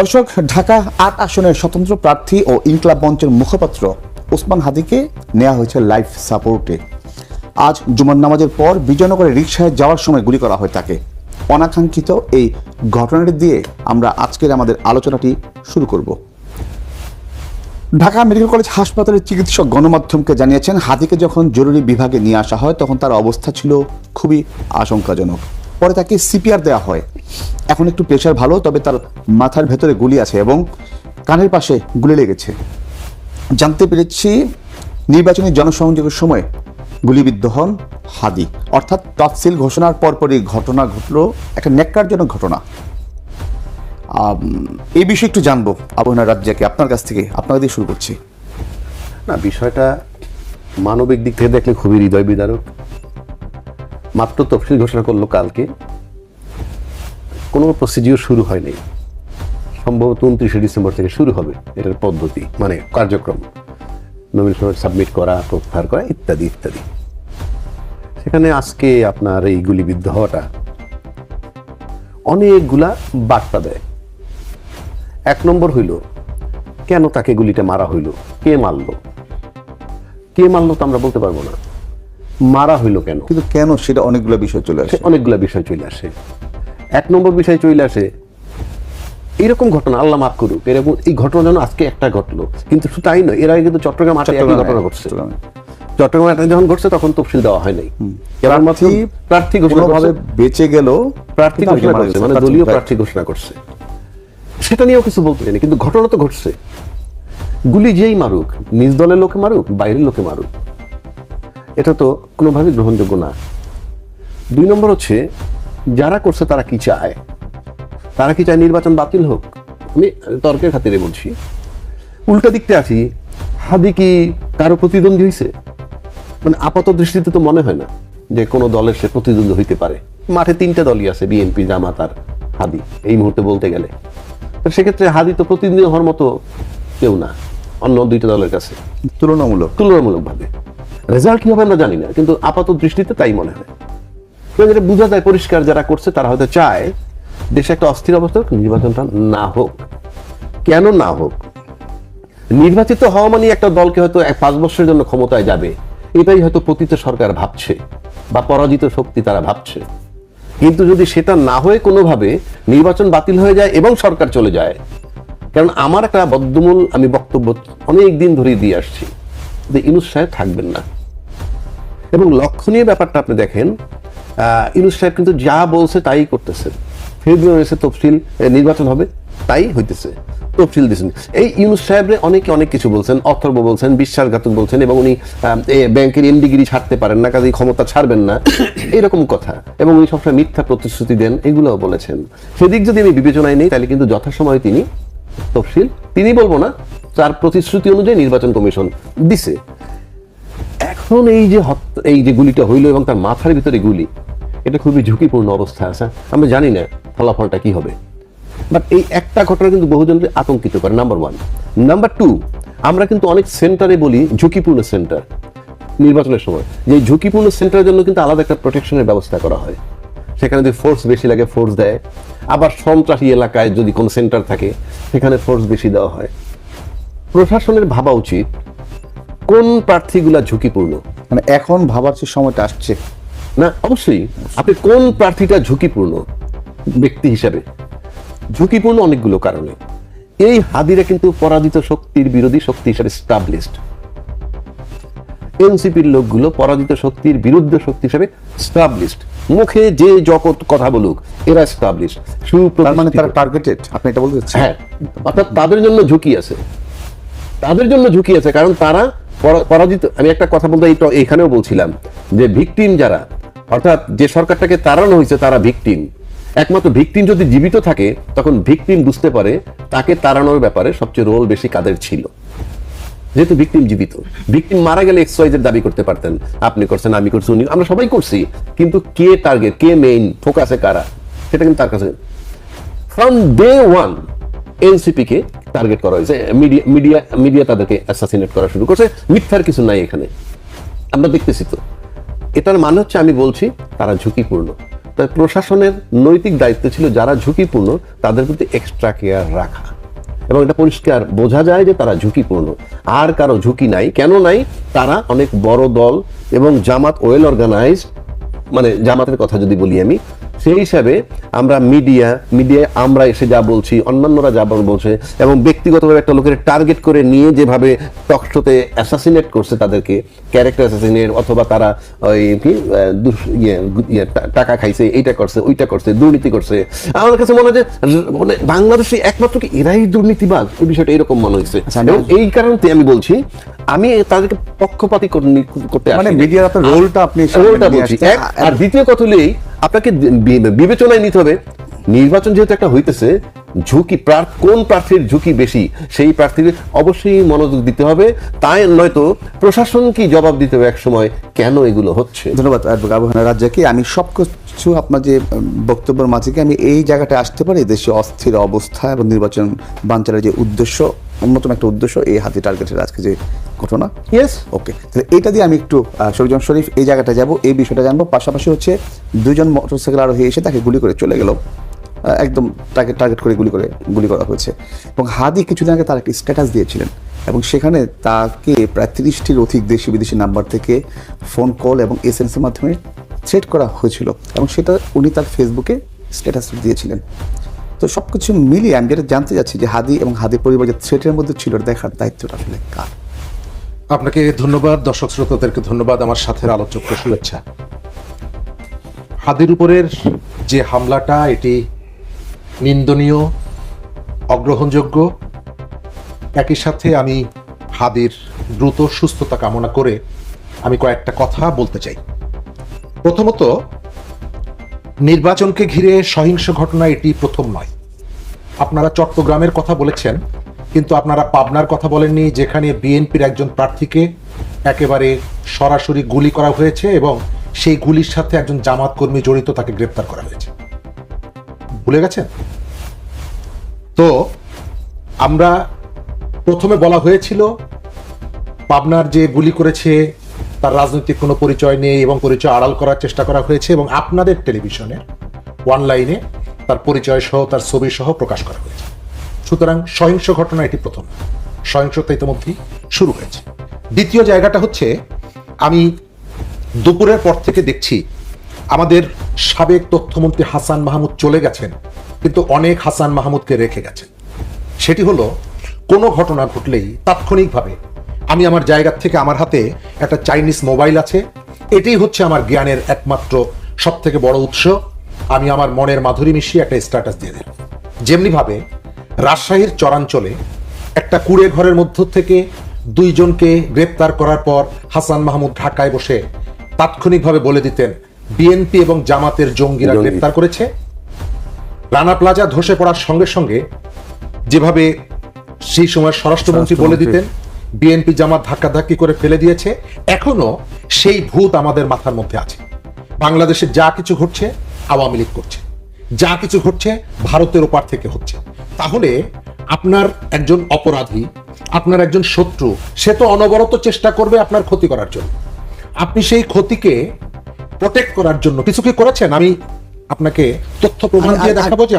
দর্শক ঢাকা আট আসনের স্বতন্ত্র প্রার্থী ও ইনকলাব মঞ্চের মুখপাত্র ওসমান হাদিকে নেওয়া হয়েছে লাইফ সাপোর্টে। আজ জুমার নামাজের পর বিজয়নগরে রিকশায় যাওয়ার সময় গুলি করা হয় তাকে। অনাকাঙ্ক্ষিত এই ঘটনাটি দিয়ে আমরা আজকের আমাদের আলোচনাটি শুরু করব। ঢাকা মেডিকেল কলেজ হাসপাতালের চিকিৎসক গণমাধ্যমকে জানিয়েছেন, হাদিকে যখন জরুরি বিভাগে নিয়ে আসা হয়, তখন তার অবস্থা ছিল খুবই আশঙ্কাজনক। পরে তাকে সিপিআর দেওয়া হয়। এখন একটু প্রেশার ভালো, তবে তার মাথার ভেতরে গুলি আছে এবং কানের পাশে গুলি লেগেছে। জানতে পেরেছি নির্বাচনী জনসংযোগের সময় গুলিবিদ্ধ হন হাদি। অর্থাৎ তফসিল ঘোষণার পরপরই ঘটনা ঘটলো, একটা ন্যাক্কারজনক ঘটনা। এই বিষয়ে একটু জানব আবহাওয়া রাজ্জাকে আপনার কাছ থেকে আপনাকে দিয়ে শুরু করছি। না, বিষয়টা মানবিক দিক থেকে দেখলে খুবই হৃদয় বিদারক মাত্র তফসিল ঘোষণা করল কালকে। কোনো প্রসিডিওর শুরু হয়নি। সম্ভবত উনত্রিশে ডিসেম্বর থেকে শুরু হবে এটার পদ্ধতি মানে কার্যক্রম। নমিনেশন সাবমিট করা প্রত্যাহার করা ইত্যাদি ইত্যাদি। সেখানে আজকে আপনার এই গুলিবিদ্ধ হওয়াটা অনেকগুলা বার্তা দেয়। এক নম্বর হইল কেন তাকে গুলিটা মারা হইল? কে মারলো? কে মারলো তো আমরা বলতে পারব না। মারা হইল কেন? কিন্তু কেন সেটা অনেকগুলো বিষয় চলে আসে। অনেকগুলা বিষয় চলে আসে। এক নম্বর বিষয় চলে আসে এরকম ঘটনা আল্লাহ মাফ করুক এরকম এই ঘটনা যেন আজকে একটা ঘটলো। কিন্তু শুধু তাই নয় এর আগে কিন্তু চট্টগ্রাম আটে একই ঘটনা ঘটছে। চট্টগ্রাম। আটে যখন ঘটছে তখন তফসিল দেওয়া হয় নাই। কেবলমাত্র প্রার্থী ঘোষণা বেঁচে গেল প্রার্থী ঘোষণা করছে মানে দলীয় প্রার্থী। ঘোষণা করছে। সেটা নিয়েও কিছু বলতে চাই না, কিন্তু ঘটনা তো ঘটছে। গুলি যেই মারুক নিজ দলের লোকে মারুক বাইরের লোকে মারুক এটা তো কোনোভাবেই গ্রহণযোগ্য না। দুই নম্বর হচ্ছে যারা করছে তারা কি চায়? তারা কি চায় নির্বাচন বাতিল হোক? আমি তর্কের খাতিরে বলছি। উল্টা দিকতে আছি হাদি কি কারও প্রতিদ্বন্দ্বী হয়েছে মানে আপাত দৃষ্টিতে তো মনে হয় না যে কোনো দলের সে প্রতিদ্বন্দ্বী হইতে পারে। মাঠে তিনটা দলই আছে বিএনপি জামাত আর হাদি এই মুহূর্তে বলতে গেলে। সেক্ষেত্রে হাদি তো প্রতিদ্বন্দ্বী হওয়ার মতো কেউ না অন্য দুইটা দলের কাছে। তুলনামূলক। তুলনামূলকভাবে। রেজাল্ট কি হবে আমরা জানি না কিন্তু আপাত দৃষ্টিতে তাই মনে হয়। যেটা বোঝা যায়, পরিষ্কার যারা করছে, তারা হয়তো চায় দেশে একটা অস্থির অবস্থা নির্বাচনটা না হোক। কেন না হোক? নির্বাচিত হওয়া মানে একটা দলকে হয়তো এক পাঁচ বছরের জন্য ক্ষমতায় যাবে। এটাই হয়তো পতিত সরকার ভাবছে, বা পরাজিত শক্তি তারা ভাবছে। কিন্তু যদি সেটা না হয়ে কোনোভাবে নির্বাচন বাতিল হয়ে যায় এবং সরকার চলে যায়, কারণ আমার একটা বদ্ধমূল আমি বক্তব্য অনেক দিন ধরেই দিয়ে আসছি যে ইনুস সাহেব থাকবেন না। এবং লক্ষণীয় ব্যাপারটা আপনি দেখেন ইনুস সাহেব কিন্তু যা বলছে তাই করতেছে। ফেব্রুয়ারিতে তফসিল নির্বাচন হবে, তাই হইতেছে। তফসিল দিয়েছেন। এই ইউনুস সাহেবরে অনেকে অনেক কিছু বলছেন, অথর্ব বলছেন, বিশ্বাসঘাতক বলছেন এবং উনি ব্যাংকের এমডিগিরি ছাড়তে পারেন না কাজে ক্ষমতা ছাড়বেন না। এরকম কথা। এবং উনি সবসময় মিথ্যা প্রতিশ্রুতি দেন, এগুলোও বলেছেন। সেদিক যদি আমি বিবেচনায় নেই, তাহলে কিন্তু যথাসময়ে তিনি তফসিল, তিনি বলব না, তার প্রতিশ্রুতি অনুযায়ী নির্বাচন কমিশন দিছে। এখন এই যে এই যে গুলিটা হইল এবং তার মাথার ভিতরে গুলি এটা খুবই ঝুঁকিপূর্ণ অবস্থা আছে। আমরা জানি না ফলাফলটা কি হবে। বাট এই একটা ঘটনা কিন্তু বহুজনকে আতঙ্কিত করে নাম্বার ওয়ান নাম্বার টু আমরা কিন্তু অনেক সেন্টারে বলি ঝুঁকিপূর্ণ সেন্টার নির্বাচনের সময়। যে ঝুঁকিপূর্ণ সেন্টারের জন্য কিন্তু আলাদা একটা প্রোটেকশনের ব্যবস্থা করা হয়। সেখানে যদি ফোর্স বেশি লাগে ফোর্স দেয়। আবার সন্ত্রাসী এলাকায় যদি কোনো সেন্টার থাকে, সেখানে ফোর্স বেশি দেওয়া হয়। প্রশাসনের ভাবা উচিত কোন প্রার্থীগুলা ঝুঁকিপূর্ণ। মানে এখন ভাবার সময়টা আসছে না অবশ্যই। আপনি কোন প্রার্থীটা ঝুঁকিপূর্ণ ব্যক্তি হিসাবে? ঝুঁকিপূর্ণ অনেকগুলো কারণে। এই হাদিরা কিন্তু পরাজিত শক্তির বিরোধী শক্তি হিসাবে স্টাবলিশড এনসিপির লোকগুলো পরাজিত শক্তির বিরুদ্ধে শক্তি হিসাবে স্টাবলিশড মুখে যে জগৎ কথা বলুক এরা স্টাবলিশড তার মানে তারা টার্গেটেড আপনি এটা বলতে হ্যাঁ। অর্থাৎ তাদের জন্য ঝুঁকি আছে। তাদের জন্য ঝুঁকি আছে কারণ তারা পরাজিত আমি একটা কথা বলতে এই তো- এখানেও বলছিলাম যে ভিকটিম যারা অর্থাৎ যে সরকারটাকে তাড়ানো হয়েছে, তারা ভিকটিম। একমাত্র ভিকটিম যদি জীবিত থাকে, তখন ভিকটিম বুঝতে পারে তাকে তাড়ানোর ব্যাপারে সবচেয়ে রোল বেশি কাদের ছিল। যেহেতু ভিকটিম জীবিত, ভিকটিম মারা গেলে এক্সওয়াইজের দাবি করতে পারতেন। আপনি করছেন, আমি করছি, উনি আমরা সবাই করছি, কিন্তু কে টার্গেট কে মেইন ফোকাসে কারা? সেটা কিন্তু তার কাছে ফ্রম ডে ওয়ান এনসিপি কে টার্গেট করা হয়েছে। মিডিয়া মিডিয়া মিডিয়া তাদেরকে অ্যাসাসিনেট করা শুরু করছে। মিথ্যার কিছু নাই এখানে। আমরা দেখতেছি তো। এটার মানে হচ্ছে আমি বলছি তারা ঝুঁকিপূর্ণ। তাই প্রশাসনের নৈতিক দায়িত্ব ছিল যারা ঝুঁকিপূর্ণ, তাদের প্রতি এক্সট্রা কেয়ার রাখা। এবং এটা পরিষ্কার বোঝা যায় যে তারা ঝুঁকিপূর্ণ। আর কারও ঝুঁকি নাই। কেন নাই? তারা অনেক বড় দল এবং জামাত ওয়েল অর্গানাইজড মানে জামাতের কথা যদি বলি আমি সেই হিসাবে আমরা মিডিয়া মিডিয়ায় আমরা এসে যা বলছি অন্যান্যরা যা বলছে এবং ব্যক্তিগতভাবে একটা লোকের টার্গেট করে নিয়ে যেভাবে টকশোতে অ্যাসাসিনেট করছে তাদেরকে ক্যারেক্টার অ্যাসাসিনেট অথবা তারা ওই কি ইয়ে ইয়ে, টাকা খাইছে এইটা করছে ওইটা করছে দুর্নীতি করছে। আমার কাছে মনে হয় যে মানে বাংলাদেশে একমাত্র কি এরাই দুর্নীতিবাদ এই বিষয়টা এরকম মনে হয়েছে। আচ্ছা, এবং এই কারণে আমি বলছি আমি তাদেরকে পক্ষপাতি করতে মানে মিডিয়ার আপনার রোলটা আপনি রোলটা বলছি এক আর দ্বিতীয় কথা হলেই আপনাকে বিবেচনায় নিতে হবে নির্বাচন যেহেতু একটা হইতেছে ঝুঁকি প্রার্থ কোন প্রার্থীর ঝুঁকি বেশি? সেই প্রার্থীর অবশ্যই মনোযোগ দিতে হবে তাই নয়তো প্রশাসন কি জবাব দিতে হবে এক সময় কেন এগুলো হচ্ছে? ধন্যবাদ অ্যাডভোকেট আবু হানা রাজ্জাকে। আমি সব কিছু আপনার যে বক্তব্যের মাঝে আমি এই জায়গাটায় আসতে পারি? দেশে অস্থির অবস্থা এবং নির্বাচন বাঞ্চালের যে উদ্দেশ্য অন্যতম একটা উদ্দেশ্য এই হাতি টার্গেটের আজকে যে ঘটনা। ইয়েস ওকে তাহলে এটা দিয়ে আমি একটু আহ, শরীফ এই জায়গাটা যাব এই বিষয়টা জানব। পাশাপাশি হচ্ছে দুজন মোটরসাইকেল আরোহী এসে তাকে গুলি করে চলে গেল। একদম তাকে টার্গেট করে গুলি করে গুলি করা হয়েছে। এবং হাদি কিছুদিন আগে তার একটি স্ট্যাটাস দিয়েছিলেন। এবং সেখানে তাকে প্রায় তিরিশটির অধিক দেশি বিদেশি নাম্বার থেকে ফোন কল এবং এস এর মাধ্যমে থ্রেট করা হয়েছিল। এবং সেটা উনি তার ফেসবুকে স্ট্যাটাস দিয়েছিলেন। তো সব কিছু মিলিয়ে আমি যেটা জানতে চাচ্ছি যে হাদি এবং হাদি পরিবার যে থ্রেটের মধ্যে ছিল দেখার দায়িত্বটা আসলে কার? আপনাকে ধন্যবাদ, দর্শক শ্রোতাদেরকে ধন্যবাদ, আমার সাথে আলোচককে শুভেচ্ছা হাদির উপরের যে হামলাটা, এটি নিন্দনীয়, অগ্রহণযোগ্য। একই সাথে আমি হাদির দ্রুত সুস্থতা কামনা করে আমি কয়েকটা কথা বলতে চাই। প্রথমত নির্বাচনকে ঘিরে সহিংস ঘটনা এটি প্রথম নয়। আপনারা চট্টগ্রামের কথা বলেছেন, কিন্তু আপনারা পাবনার কথা বলেননি, যেখানে বিএনপির একজন প্রার্থীকে একেবারে সরাসরি গুলি করা হয়েছে এবং সেই গুলির সাথে একজন জামাত কর্মী জড়িত তাকে গ্রেপ্তার করা হয়েছে। ভুলে গেছেন? তো আমরা প্রথমে বলা হয়েছিল, পাবনার যে গুলি করেছে তার রাজনৈতিক কোনো পরিচয় নেই এবং পরিচয় আড়াল করার চেষ্টা করা হয়েছে এবং আপনাদের টেলিভিশনে অনলাইনে তার পরিচয় সহ, তার ছবি সহ প্রকাশ করা হয়েছে। সুতরাং সহিংস ঘটনা এটি প্রথম। সহিংসতা ইতিমধ্যেই শুরু হয়েছে। দ্বিতীয় জায়গাটা হচ্ছে, আমি দুপুরের পর থেকে দেখছি, আমাদের সাবেক তথ্যমন্ত্রী হাসান মাহমুদ চলে গেছেন, কিন্তু অনেক হাসান মাহমুদকে রেখে গেছেন। সেটি হলো, কোনো ঘটনা ঘটলেই তাৎক্ষণিকভাবে আমি আমার জায়গার থেকে আমার হাতে একটা চাইনিজ মোবাইল আছে। এটাই হচ্ছে আমার জ্ঞানের একমাত্র সব থেকে বড় উৎস। আমি আমার মনের মাধুরী মিশিয়ে একটা স্ট্যাটাস দিয়ে দিলাম। যেমনিভাবে রাজশাহীর চরাঞ্চলে একটা কুড়ে ঘরের মধ্য থেকে দুইজনকে গ্রেপ্তার করার পর হাসান মাহমুদ ঢাকায় বসে তাৎক্ষণিকভাবে বলে দিতেন বিএনপি এবং জামাতের জঙ্গিরা গ্রেপ্তার করেছে। রানা প্লাজা ধসে পড়ার সঙ্গে সঙ্গে যেভাবে সেই সময় স্বরাষ্ট্রমন্ত্রী বলে দিতেন বিএনপি জামাত ধাক্কাধাক্কি করে ফেলে দিয়েছে। এখনও সেই ভূত আমাদের মাথার মধ্যে আছে। বাংলাদেশে যা কিছু ঘটছে আওয়ামী লীগ করছে। যা কিছু ঘটছে ভারতের ওপার থেকে হচ্ছে। তাহলে আপনার একজন অপরাধী আপনার একজন শত্রু সে তো অনবরত চেষ্টা করবে আপনার ক্ষতি করার জন্য। আপনি সেই ক্ষতিকে প্রোটেক্ট করার জন্য কিছু কি করেছেন? আমি আপনাকে তথ্য প্রমাণ দিয়ে দেখাবো যে।